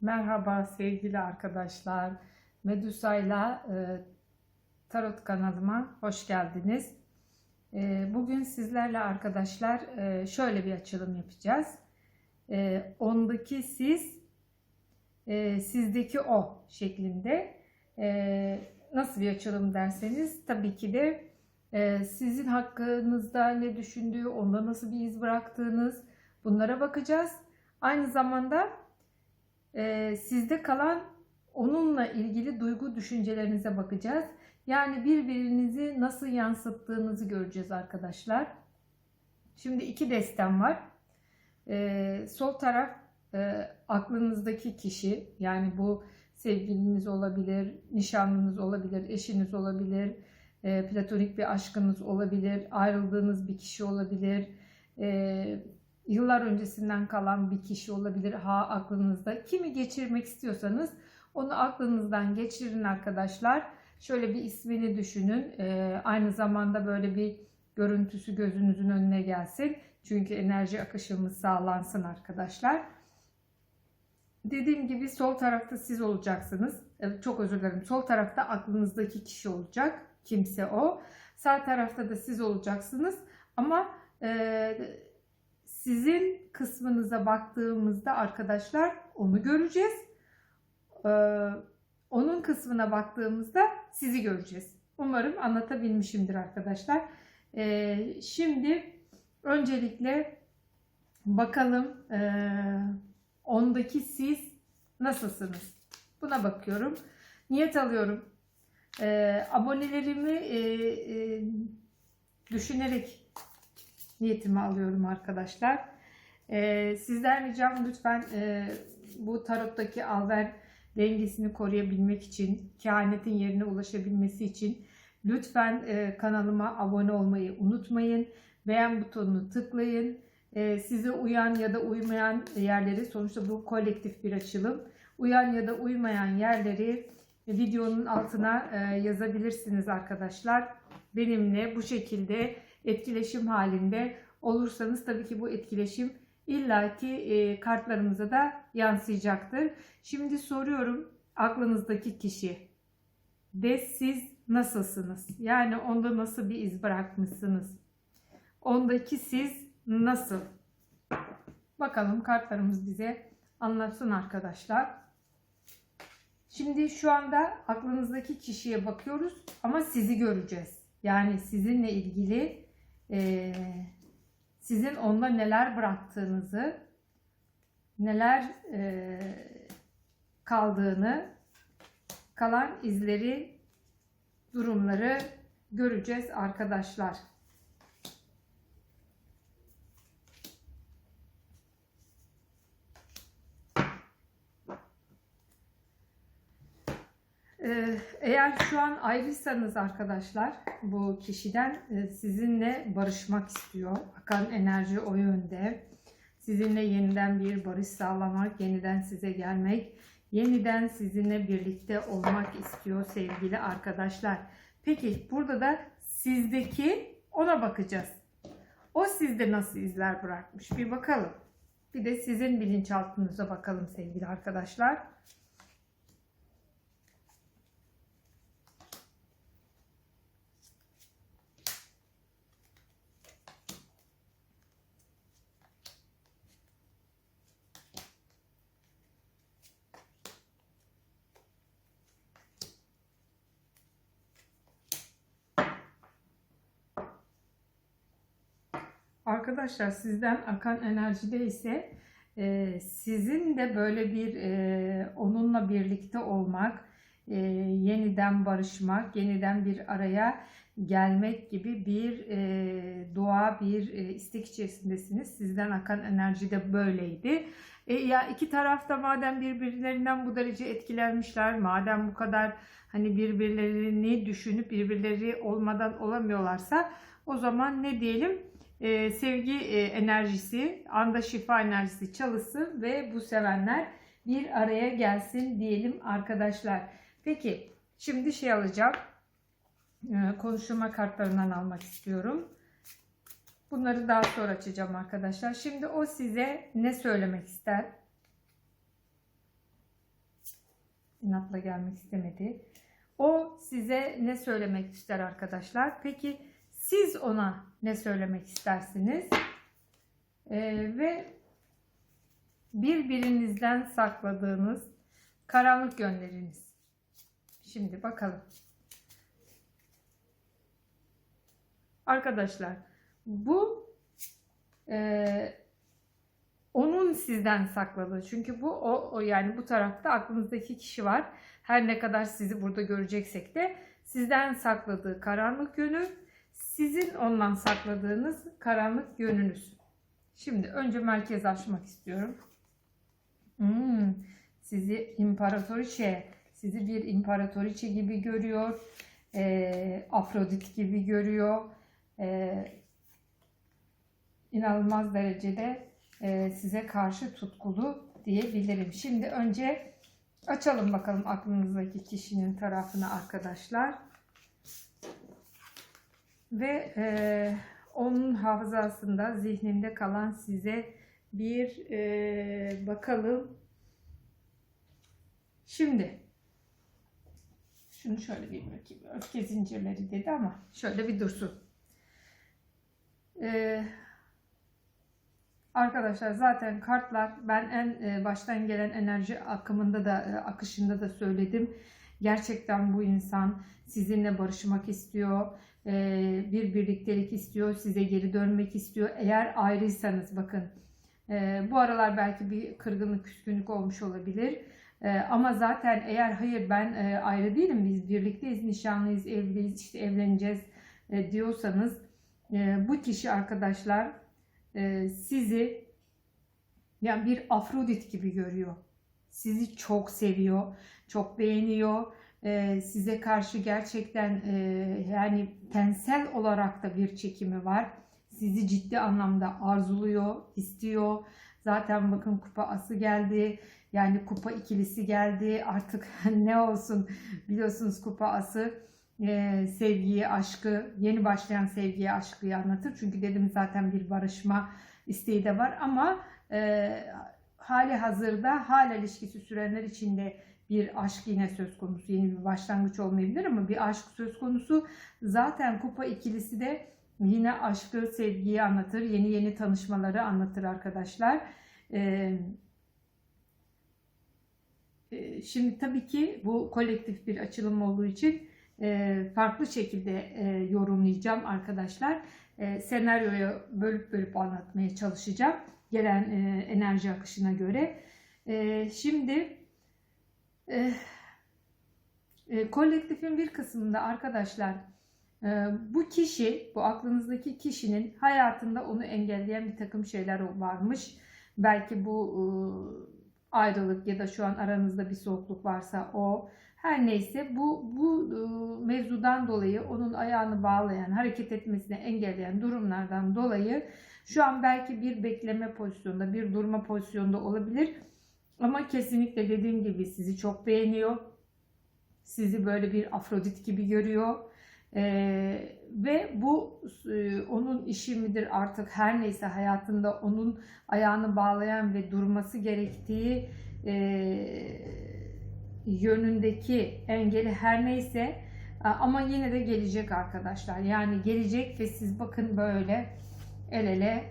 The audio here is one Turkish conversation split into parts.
Merhaba sevgili arkadaşlar. Medusa'yla e, Tarot kanalıma hoş geldiniz. E, bugün sizlerle arkadaşlar e, şöyle bir açılım yapacağız. E, ondaki siz, e, sizdeki o şeklinde. E, nasıl bir açılım derseniz tabii ki de e, sizin hakkınızda ne düşündüğü, onda nasıl bir iz bıraktığınız bunlara bakacağız. Aynı zamanda e, sizde kalan onunla ilgili duygu düşüncelerinize bakacağız. Yani birbirinizi nasıl yansıttığınızı göreceğiz arkadaşlar. Şimdi iki destem var. E, sol taraf e, aklınızdaki kişi yani bu sevgiliniz olabilir, nişanlınız olabilir, eşiniz olabilir, e, platonik bir aşkınız olabilir, ayrıldığınız bir kişi olabilir, e, yıllar öncesinden kalan bir kişi olabilir ha aklınızda. Kimi geçirmek istiyorsanız onu aklınızdan geçirin arkadaşlar. Şöyle bir ismini düşünün. E, aynı zamanda böyle bir görüntüsü gözünüzün önüne gelsin. Çünkü enerji akışımız sağlansın arkadaşlar. Dediğim gibi sol tarafta siz olacaksınız. Evet, çok özür dilerim. Sol tarafta aklınızdaki kişi olacak. Kimse o. Sağ tarafta da siz olacaksınız. Ama e, sizin kısmınıza baktığımızda arkadaşlar onu göreceğiz. Ee, onun kısmına baktığımızda sizi göreceğiz. Umarım anlatabilmişimdir arkadaşlar. Ee, şimdi öncelikle bakalım ee, ondaki siz nasılsınız? Buna bakıyorum. Niyet alıyorum. Ee, abonelerimi e, e, düşünerek niyetimi alıyorum arkadaşlar. Ee, sizden ricam lütfen e, bu tarottaki alver dengesini koruyabilmek için, kehanetin yerine ulaşabilmesi için lütfen e, kanalıma abone olmayı unutmayın. Beğen butonunu tıklayın. E, size uyan ya da uymayan yerleri, sonuçta bu kolektif bir açılım. Uyan ya da uymayan yerleri videonun altına e, yazabilirsiniz arkadaşlar. Benimle bu şekilde etkileşim halinde olursanız tabii ki bu etkileşim illaki e, kartlarımıza da yansıyacaktır. Şimdi soruyorum aklınızdaki kişi de siz nasılsınız? Yani onda nasıl bir iz bırakmışsınız? Ondaki siz nasıl? Bakalım kartlarımız bize anlatsın arkadaşlar. Şimdi şu anda aklınızdaki kişiye bakıyoruz ama sizi göreceğiz. Yani sizinle ilgili e, sizin onda neler bıraktığınızı, neler e, kaldığını, kalan izleri, durumları göreceğiz arkadaşlar. Eğer şu an ayrıysanız arkadaşlar bu kişiden e, sizinle barışmak istiyor. Akan enerji o yönde. Sizinle yeniden bir barış sağlamak, yeniden size gelmek, yeniden sizinle birlikte olmak istiyor sevgili arkadaşlar. Peki burada da sizdeki ona bakacağız. O sizde nasıl izler bırakmış bir bakalım. Bir de sizin bilinçaltınıza bakalım sevgili arkadaşlar. Arkadaşlar sizden akan enerjide ise e, sizin de böyle bir e, onunla birlikte olmak, e, yeniden barışmak, yeniden bir araya gelmek gibi bir e, dua, bir e, istek içerisindesiniz. Sizden akan enerji de böyleydi. E, ya iki tarafta madem birbirlerinden bu derece etkilenmişler, madem bu kadar hani birbirlerini düşünüp birbirleri olmadan olamıyorlarsa o zaman ne diyelim? E, sevgi e, enerjisi, anda şifa enerjisi çalışsın ve bu sevenler bir araya gelsin diyelim arkadaşlar. Peki şimdi şey alacağım. E, konuşma kartlarından almak istiyorum. Bunları daha sonra açacağım arkadaşlar. Şimdi o size ne söylemek ister? İnatla gelmek istemedi. O size ne söylemek ister arkadaşlar? Peki siz ona ne söylemek istersiniz? Ee, ve birbirinizden sakladığınız karanlık yönleriniz. Şimdi bakalım. Arkadaşlar bu e, onun sizden sakladığı. Çünkü bu o, o yani bu tarafta aklınızdaki kişi var. Her ne kadar sizi burada göreceksek de sizden sakladığı karanlık yönü sizin ondan sakladığınız karanlık yönünüz. Şimdi önce merkez açmak istiyorum. Hmm, sizi imparatoriçe, sizi bir imparatoriçe gibi görüyor. E, Afrodit gibi görüyor. E, inanılmaz derecede e, size karşı tutkulu diyebilirim. Şimdi önce açalım bakalım aklınızdaki kişinin tarafını arkadaşlar. Ve e, onun hafızasında, zihninde kalan size bir e, bakalım. Şimdi şunu şöyle bir bakayım. Öfke zincirleri dedi ama şöyle bir dursun. Ee, arkadaşlar zaten kartlar ben en e, baştan gelen enerji akımında da e, akışında da söyledim. Gerçekten bu insan sizinle barışmak istiyor. E, bir birliktelik istiyor. Size geri dönmek istiyor. Eğer ayrıysanız bakın. E, bu aralar belki bir kırgınlık, küskünlük olmuş olabilir. E, ama zaten eğer hayır ben ayrı değilim biz birlikteyiz, nişanlıyız, evliyiz, işte evleneceğiz diyorsanız bu kişi arkadaşlar sizi yani bir Afrodit gibi görüyor. Sizi çok seviyor, çok beğeniyor. E, size karşı gerçekten e, yani tensel olarak da bir çekimi var. Sizi ciddi anlamda arzuluyor, istiyor. Zaten bakın kupa ası geldi. Yani kupa ikilisi geldi. Artık ne olsun biliyorsunuz kupa ası e, sevgiyi, aşkı, yeni başlayan sevgiyi, aşkıyı anlatır. Çünkü dedim zaten bir barışma isteği de var ama e, hali hazırda hala ilişkisi sürenler içinde bir aşk yine söz konusu. Yeni bir başlangıç olmayabilir ama bir aşk söz konusu. Zaten kupa ikilisi de yine aşkı, sevgiyi anlatır. Yeni yeni tanışmaları anlatır arkadaşlar. Ee, e, Şimdi tabii ki bu kolektif bir açılım olduğu için e, farklı şekilde e, yorumlayacağım arkadaşlar. Senaryoyu bölüp bölüp anlatmaya çalışacağım. Gelen enerji akışına göre. Şimdi kolektifin bir kısmında arkadaşlar bu kişi, bu aklınızdaki kişinin hayatında onu engelleyen bir takım şeyler varmış. Belki bu ayrılık ya da şu an aranızda bir soğukluk varsa o. Her neyse bu bu mevzudan dolayı onun ayağını bağlayan, hareket etmesini engelleyen durumlardan dolayı şu an belki bir bekleme pozisyonda, bir durma pozisyonda olabilir. Ama kesinlikle dediğim gibi sizi çok beğeniyor. Sizi böyle bir Afrodit gibi görüyor. Ee, ve bu e, onun işi midir artık her neyse hayatında onun ayağını bağlayan ve durması gerektiği e, yönündeki engeli her neyse ama yine de gelecek arkadaşlar. Yani gelecek ve siz bakın böyle el ele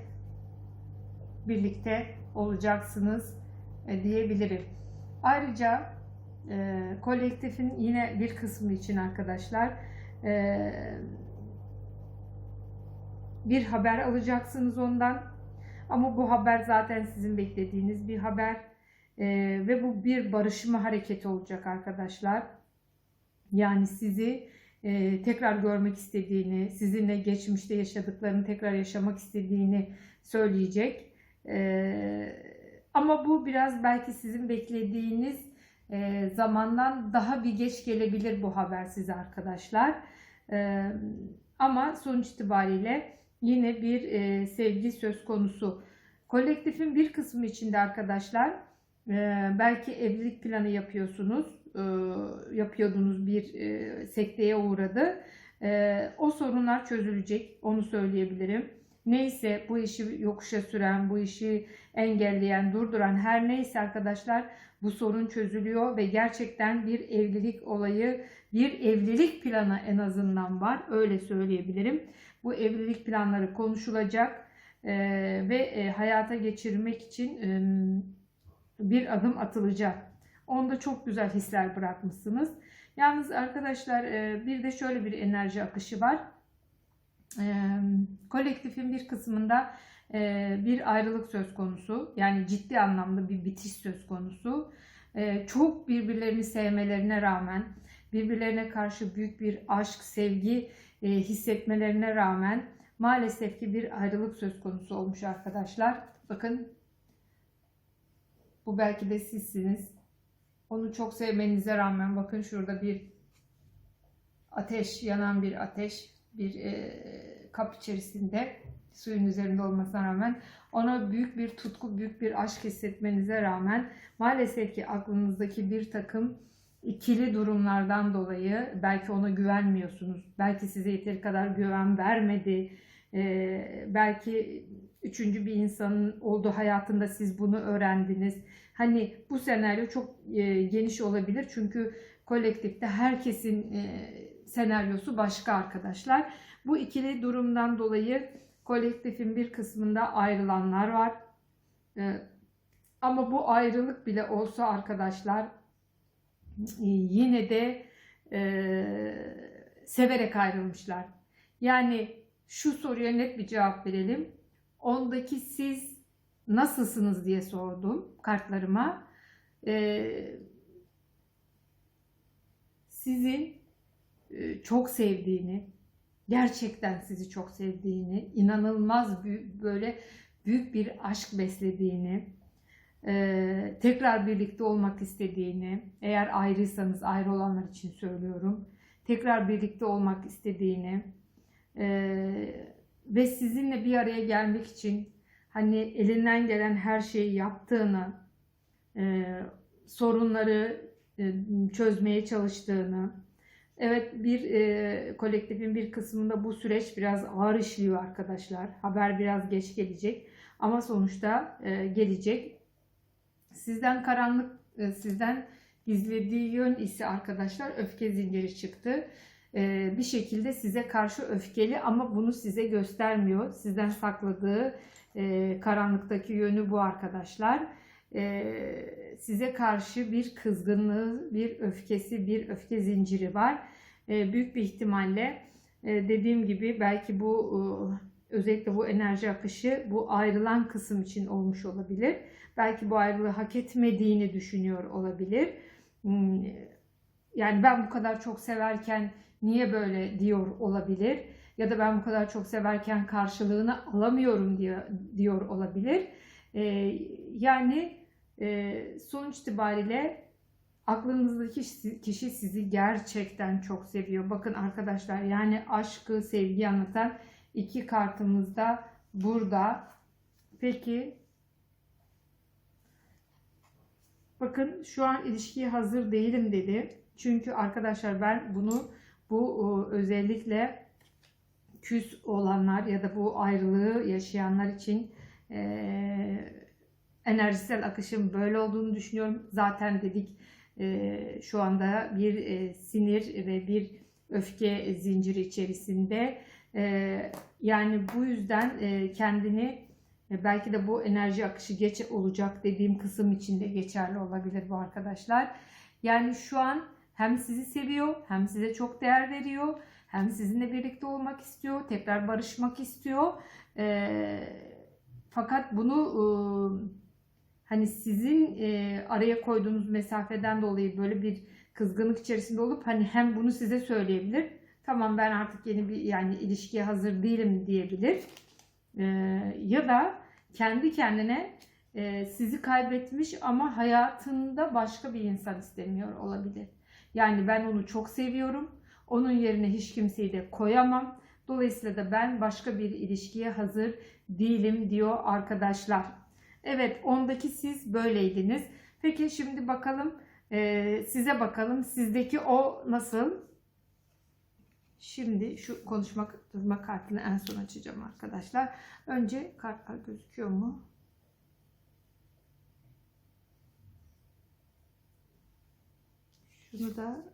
birlikte olacaksınız e, diyebilirim. Ayrıca e, kolektifin yine bir kısmı için arkadaşlar e, bir haber alacaksınız ondan. Ama bu haber zaten sizin beklediğiniz bir haber. E, ve bu bir barışma hareketi olacak arkadaşlar. Yani sizi e, tekrar görmek istediğini, sizinle geçmişte yaşadıklarını tekrar yaşamak istediğini söyleyecek. E, ama bu biraz belki sizin beklediğiniz e, zamandan daha bir geç gelebilir bu haber size arkadaşlar. E, ama sonuç itibariyle yine bir e, sevgi söz konusu. Kolektifin bir kısmı içinde arkadaşlar e, belki evlilik planı yapıyorsunuz, e, yapıyordunuz bir e, sekteye uğradı. E, o sorunlar çözülecek, onu söyleyebilirim. neyse bu işi yokuşa süren, bu işi engelleyen, durduran her neyse arkadaşlar bu sorun çözülüyor ve gerçekten bir evlilik olayı, bir evlilik planı en azından var. Öyle söyleyebilirim. Bu evlilik planları konuşulacak e, ve e, hayata geçirmek için bir adım atılacak. Onda çok güzel hisler bırakmışsınız. Yalnız arkadaşlar e, bir de şöyle bir enerji akışı var. E, kolektifin bir kısmında e, bir ayrılık söz konusu. Yani ciddi anlamda bir bitiş söz konusu. Çok birbirlerini sevmelerine rağmen, birbirlerine karşı büyük bir aşk, sevgi hissetmelerine rağmen maalesef ki bir ayrılık söz konusu olmuş arkadaşlar. Bakın bu belki de sizsiniz. Onu çok sevmenize rağmen bakın şurada bir ateş, yanan bir ateş, bir e, kap içerisinde suyun üzerinde olmasına rağmen ona büyük bir tutku, büyük bir aşk hissetmenize rağmen maalesef ki aklınızdaki bir takım ikili durumlardan dolayı belki ona güvenmiyorsunuz. Belki size yeteri kadar güven vermedi. Ee, belki üçüncü bir insanın olduğu hayatında siz bunu öğrendiniz. Hani bu senaryo çok e, geniş olabilir çünkü kolektifte herkesin e, senaryosu başka arkadaşlar. Bu ikili durumdan dolayı kolektifin bir kısmında ayrılanlar var. E, ama bu ayrılık bile olsa arkadaşlar e, yine de e, severek ayrılmışlar. Yani şu soruya net bir cevap verelim. Ondaki siz nasılsınız diye sordum kartlarıma. Ee, sizin e, çok sevdiğini, gerçekten sizi çok sevdiğini, inanılmaz büyük, böyle büyük bir aşk beslediğini, e, tekrar birlikte olmak istediğini, eğer ayrıysanız ayrı olanlar için söylüyorum, tekrar birlikte olmak istediğini e, ve sizinle bir araya gelmek için hani elinden gelen her şeyi yaptığını, e, sorunları e, çözmeye çalıştığını, evet bir e, kolektifin bir kısmında bu süreç biraz ağır işliyor arkadaşlar. Haber biraz geç gelecek ama sonuçta e, gelecek. Sizden karanlık, e, sizden gizlediği yön ise arkadaşlar öfke zinciri çıktı. E, bir şekilde size karşı öfkeli ama bunu size göstermiyor. Sizden sakladığı e, karanlıktaki yönü bu arkadaşlar. E, size karşı bir kızgınlığı, bir öfkesi, bir öfke zinciri var. Büyük bir ihtimalle dediğim gibi belki bu özellikle bu enerji akışı bu ayrılan kısım için olmuş olabilir. Belki bu ayrılığı hak etmediğini düşünüyor olabilir. Hmm, yani ben bu kadar çok severken niye böyle diyor olabilir ya da ben bu kadar çok severken karşılığını alamıyorum diyor, diyor olabilir. E, yani e, sonuç itibariyle aklınızdaki kişi sizi gerçekten çok seviyor. Bakın arkadaşlar yani aşkı, sevgi anlatan iki kartımız da burada. Peki bakın şu an ilişkiye hazır değilim dedi. Çünkü arkadaşlar ben bunu bu özellikle küs olanlar ya da bu ayrılığı yaşayanlar için e, enerjisel akışın böyle olduğunu düşünüyorum. Zaten dedik e, şu anda bir e, sinir ve bir öfke zinciri içerisinde. E, yani bu yüzden e, kendini e, belki de bu enerji akışı geç olacak dediğim kısım içinde geçerli olabilir bu arkadaşlar. Yani şu an hem sizi seviyor hem size çok değer veriyor hem sizinle birlikte olmak istiyor, tekrar barışmak istiyor. E, fakat bunu e, hani sizin e, araya koyduğunuz mesafeden dolayı böyle bir kızgınlık içerisinde olup hani hem bunu size söyleyebilir. Tamam ben artık yeni bir yani ilişkiye hazır değilim diyebilir. E, ya da kendi kendine e, sizi kaybetmiş ama hayatında başka bir insan istemiyor olabilir. Yani ben onu çok seviyorum onun yerine hiç kimseyi de koyamam. Dolayısıyla da ben başka bir ilişkiye hazır değilim diyor arkadaşlar. Evet ondaki siz böyleydiniz. Peki şimdi bakalım e, size bakalım sizdeki o nasıl? Şimdi şu konuşma durma kartını en son açacağım arkadaşlar. Önce kartlar gözüküyor mu? Şunu da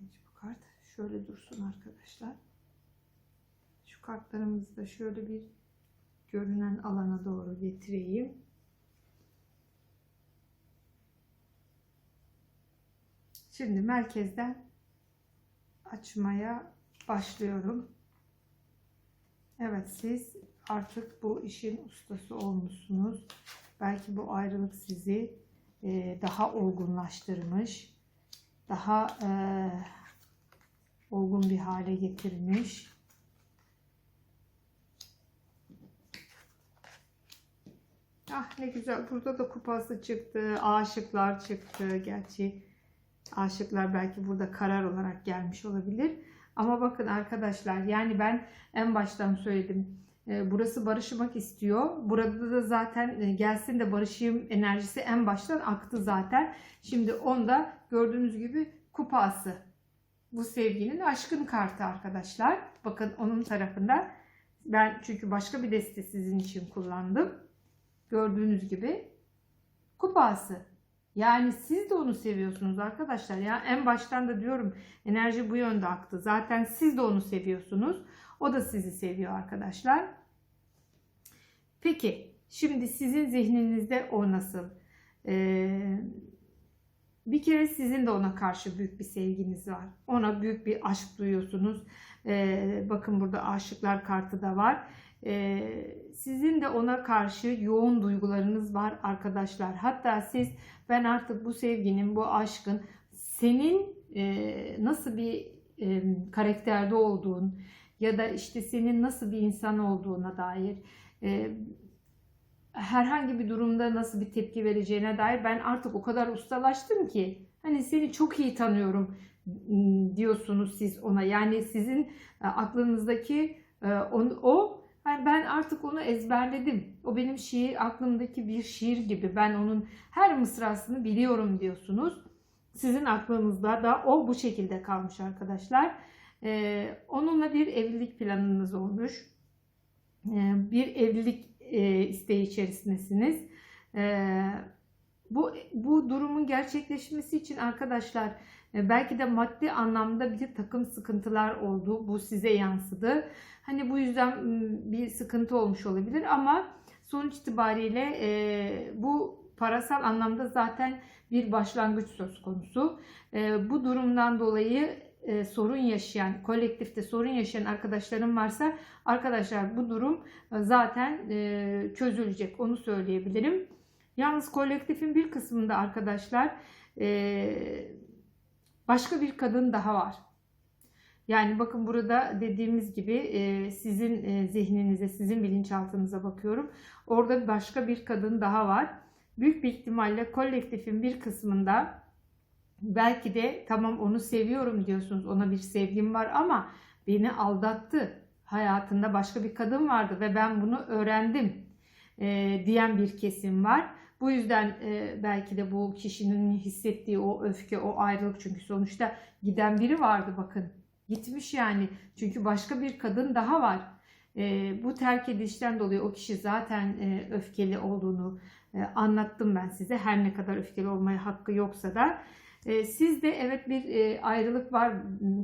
bu kart şöyle dursun arkadaşlar. Şu kartlarımızı da şöyle bir görünen alana doğru getireyim. Şimdi merkezden açmaya başlıyorum. Evet siz artık bu işin ustası olmuşsunuz. Belki bu ayrılık sizi e, daha olgunlaştırmış. Daha e, olgun bir hale getirmiş. Ah ne güzel. Burada da kupası çıktı. Aşıklar çıktı. Gerçi aşıklar belki burada karar olarak gelmiş olabilir. Ama bakın arkadaşlar yani ben en baştan söyledim. E, Burası barışmak istiyor. Burada da zaten e, gelsin de barışayım enerjisi en baştan aktı zaten. Şimdi onda gördüğünüz gibi kupası. Bu sevginin aşkın kartı arkadaşlar. Bakın onun tarafında. Ben çünkü başka bir deste sizin için kullandım. Gördüğünüz gibi kupası. Yani siz de onu seviyorsunuz arkadaşlar. Ya en baştan da diyorum enerji bu yönde aktı. Zaten siz de onu seviyorsunuz. O da sizi seviyor arkadaşlar. Peki şimdi sizin zihninizde o nasıl? Ee, bir kere sizin de ona karşı büyük bir sevginiz var. Ona büyük bir aşk duyuyorsunuz. Ee, bakın burada aşıklar kartı da var. Ee, sizin de ona karşı yoğun duygularınız var arkadaşlar. Hatta siz ben artık bu sevginin, bu aşkın senin e, nasıl bir e, karakterde olduğun ya da işte senin nasıl bir insan olduğuna dair e, herhangi bir durumda nasıl bir tepki vereceğine dair ben artık o kadar ustalaştım ki hani seni çok iyi tanıyorum diyorsunuz siz ona. Yani sizin e, aklınızdaki e, on, o yani ben artık onu ezberledim. O benim şiir aklımdaki bir şiir gibi. Ben onun her mısrasını biliyorum diyorsunuz. Sizin aklınızda da o bu şekilde kalmış arkadaşlar. Ee, onunla bir evlilik planınız olmuş. Ee, bir evlilik e, isteği içerisindesiniz. Ee, bu bu durumun gerçekleşmesi için arkadaşlar e, belki de maddi anlamda bir takım sıkıntılar oldu. Bu size yansıdı. Hani bu yüzden bir sıkıntı olmuş olabilir ama sonuç itibariyle e, bu parasal anlamda zaten bir başlangıç söz konusu. Bu durumdan dolayı e, sorun yaşayan, kolektifte sorun yaşayan arkadaşlarım varsa arkadaşlar bu durum e, zaten e, çözülecek onu söyleyebilirim. Yalnız kolektifin bir kısmında arkadaşlar e, başka bir kadın daha var. Yani bakın burada dediğimiz gibi e, sizin e, zihninize, sizin bilinçaltınıza bakıyorum. Orada başka bir kadın daha var. Büyük bir ihtimalle kolektifin bir kısmında belki de tamam onu seviyorum diyorsunuz. Ona bir sevgim var ama beni aldattı. Hayatında başka bir kadın vardı ve ben bunu öğrendim e, diyen bir kesim var. Bu yüzden e, belki de bu kişinin hissettiği o öfke, o ayrılık çünkü sonuçta giden biri vardı bakın. Gitmiş yani. Çünkü başka bir kadın daha var. E, bu terk edişten dolayı o kişi zaten e, öfkeli olduğunu e, anlattım ben size. Her ne kadar öfkeli olmaya hakkı yoksa da. E, sizde evet bir e, ayrılık var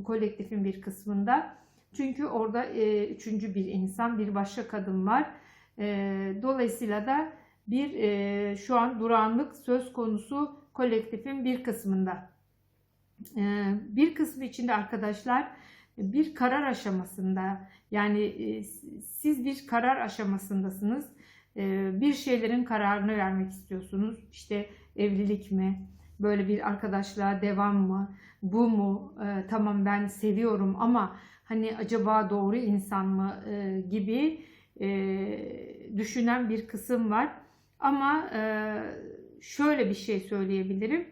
kolektifin bir kısmında. Çünkü orada e, üçüncü bir insan, bir başka kadın var. E, dolayısıyla da bir e, şu an durağanlık söz konusu kolektifin bir kısmında. E, bir kısmı içinde arkadaşlar bir karar aşamasında yani siz bir karar aşamasındasınız. Bir şeylerin kararını vermek istiyorsunuz. İşte evlilik mi? Böyle bir arkadaşlığa devam mı? Bu mu? E, tamam ben seviyorum ama hani acaba doğru insan mı? E, gibi e, düşünen bir kısım var. Ama e, şöyle bir şey söyleyebilirim.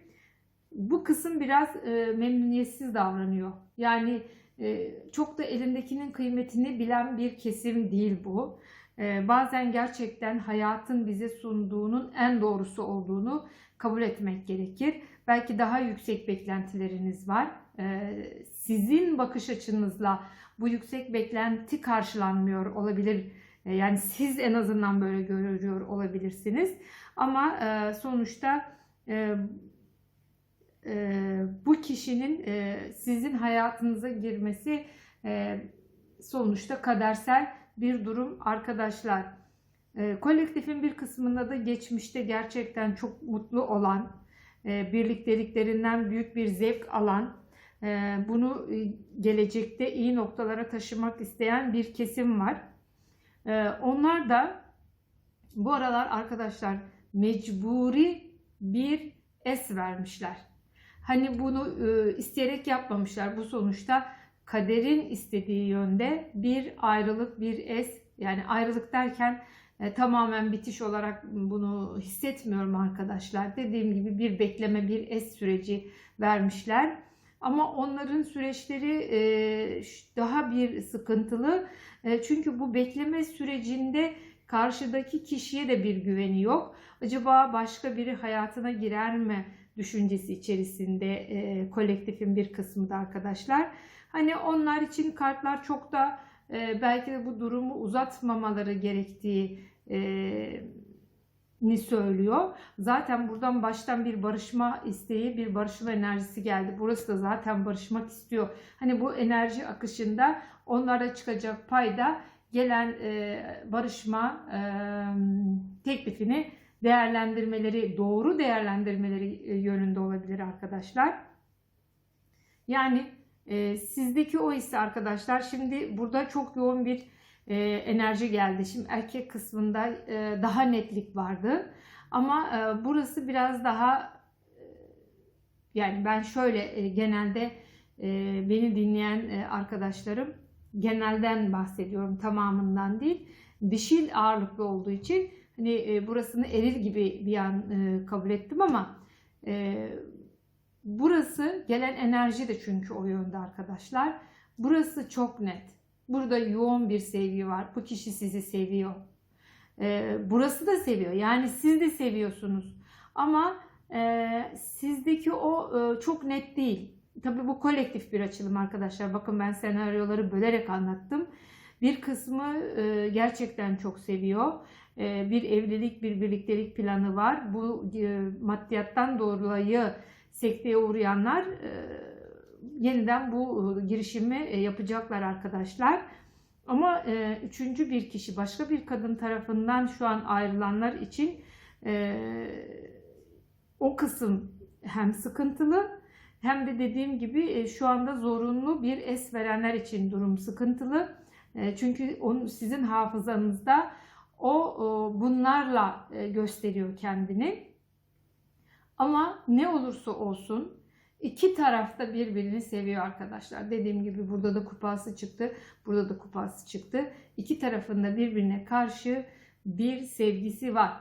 Bu kısım biraz e, memnuniyetsiz davranıyor. Yani e, çok da elindekinin kıymetini bilen bir kesim değil bu. e, bazen gerçekten hayatın bize sunduğunun en doğrusu olduğunu kabul etmek gerekir. Belki daha yüksek beklentileriniz var. E, sizin bakış açınızla bu yüksek beklenti karşılanmıyor olabilir. E, yani siz en azından böyle görüyor olabilirsiniz. Ama e, sonuçta e, e, bu kişinin sizin hayatınıza girmesi sonuçta kadersel bir durum arkadaşlar. E, kolektifin bir kısmında da geçmişte gerçekten çok mutlu olan, e, birlikteliklerinden büyük bir zevk alan, e, bunu e, gelecekte iyi noktalara taşımak isteyen bir kesim var. E, onlar da bu aralar arkadaşlar mecburi bir es vermişler. Hani bunu isteyerek yapmamışlar. Bu sonuçta kaderin istediği yönde bir ayrılık, bir es. Yani ayrılık derken e, tamamen bitiş olarak bunu hissetmiyorum arkadaşlar. Dediğim gibi bir bekleme, bir es süreci vermişler. Ama onların süreçleri e, daha bir sıkıntılı. E, çünkü bu bekleme sürecinde karşıdaki kişiye de bir güveni yok. Acaba başka biri hayatına girer mi düşüncesi içerisinde e, kolektifin bir kısmı da arkadaşlar. Hani onlar için kartlar çok da e, belki de bu durumu uzatmamaları gerektiği e, ni söylüyor. Zaten buradan baştan bir barışma isteği, bir barışma enerjisi geldi. Burası da zaten barışmak istiyor. Hani bu enerji akışında onlara çıkacak payda gelen e, barışma e, teklifini değerlendirmeleri, doğru değerlendirmeleri e, yönünde olabilir arkadaşlar. Yani e, sizdeki o ise arkadaşlar şimdi burada çok yoğun bir e, enerji geldi. Şimdi erkek kısmında e, daha netlik vardı. Ama e, burası biraz daha yani ben şöyle genelde beni dinleyen arkadaşlarım genelden bahsediyorum tamamından değil. Dişil ağırlıklı olduğu için hani burasını eril gibi bir an kabul ettim ama burası gelen enerji de çünkü o yönde arkadaşlar. Burası çok net. Burada yoğun bir sevgi var. Bu kişi sizi seviyor. E, burası da seviyor. Yani siz de seviyorsunuz. Ama e, sizdeki o e, çok net değil. Tabii bu kolektif bir açılım arkadaşlar. Bakın ben senaryoları bölerek anlattım. Bir kısmı e, gerçekten çok seviyor. E, bir evlilik, bir birliktelik planı var. Bu e, maddiyattan dolayı sekteye uğrayanlar e, yeniden bu e, girişimi e, yapacaklar arkadaşlar. Ama üçüncü bir kişi başka bir kadın tarafından şu an ayrılanlar için o kısım hem sıkıntılı hem de dediğim gibi şu anda zorunlu bir es verenler için durum sıkıntılı. Çünkü onun, sizin hafızanızda o, bunlarla gösteriyor kendini. Ama ne olursa olsun İki tarafta birbirini seviyor arkadaşlar. Dediğim gibi burada da kupası çıktı. Burada da kupası çıktı. İki tarafında birbirine karşı bir sevgisi var.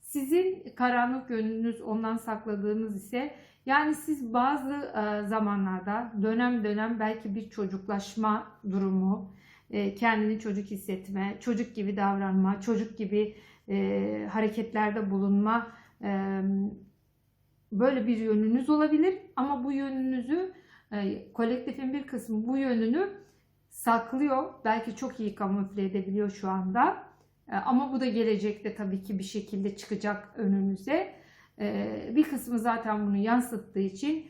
Sizin karanlık yönünüz ondan sakladığınız ise yani siz bazı e, zamanlarda dönem dönem belki bir çocuklaşma durumu, e, kendini çocuk hissetme, çocuk gibi davranma, çocuk gibi e, hareketlerde bulunma böyle bir yönünüz olabilir ama bu yönünüzü e, kolektifin bir kısmı bu yönünü saklıyor. Belki çok iyi kamufle edebiliyor şu anda. E, ama bu da gelecekte tabii ki bir şekilde çıkacak önünüze. E, bir kısmı zaten bunu yansıttığı için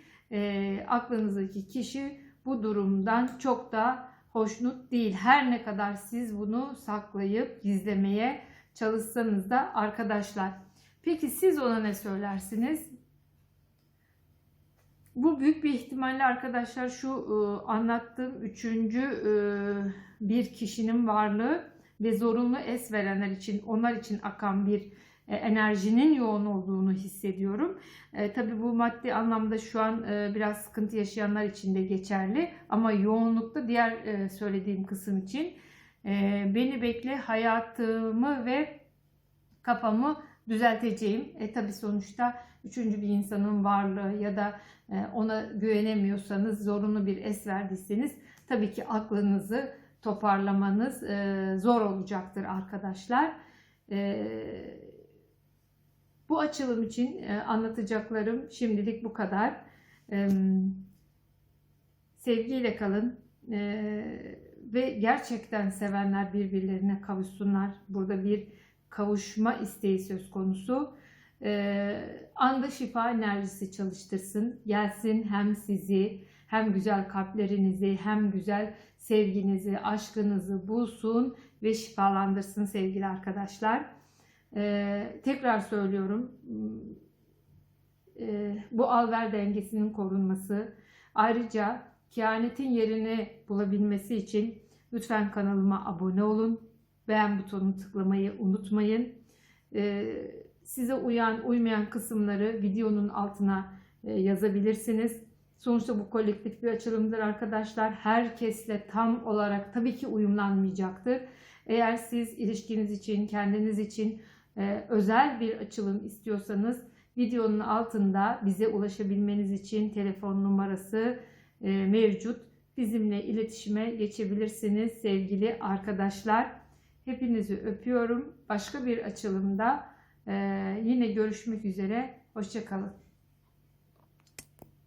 aklınızdaki kişi bu durumdan çok da hoşnut değil. Her ne kadar siz bunu saklayıp gizlemeye çalışsanız da arkadaşlar. Peki siz ona ne söylersiniz? Bu büyük bir ihtimalle arkadaşlar şu e, anlattığım üçüncü e, bir kişinin varlığı ve zorunlu es verenler için, onlar için akan bir e, enerjinin yoğun olduğunu hissediyorum. E, tabii bu maddi anlamda şu an e, biraz sıkıntı yaşayanlar için de geçerli. Ama yoğunlukta diğer e, söylediğim kısım için e, beni bekle hayatımı ve kafamı düzelteceğim. E tabi sonuçta üçüncü bir insanın varlığı ya da e, ona güvenemiyorsanız zorunlu bir es verdiyseniz tabii ki aklınızı toparlamanız e, zor olacaktır arkadaşlar. E, bu açılım için anlatacaklarım şimdilik bu kadar. Sevgiyle kalın ve gerçekten sevenler birbirlerine kavuşsunlar. Burada bir kavuşma isteği söz konusu. E, anda şifa enerjisi çalıştırsın. Gelsin hem sizi hem güzel kalplerinizi hem güzel sevginizi, aşkınızı bulsun ve şifalandırsın sevgili arkadaşlar. Ee, tekrar söylüyorum. Ee, bu al-ver dengesinin korunması. Ayrıca kehanetin yerini bulabilmesi için lütfen kanalıma abone olun. Beğen butonunu tıklamayı unutmayın. Ee, size uyan, uymayan kısımları videonun altına e, yazabilirsiniz. Sonuçta bu kolektif bir açılımdır arkadaşlar. Herkesle tam olarak tabii ki uyumlanmayacaktır. Eğer siz ilişkiniz için, kendiniz için e, özel bir açılım istiyorsanız videonun altında bize ulaşabilmeniz için telefon numarası e, mevcut. Bizimle iletişime geçebilirsiniz sevgili arkadaşlar. Hepinizi öpüyorum. Başka bir açılımda yine görüşmek üzere. Hoşçakalın.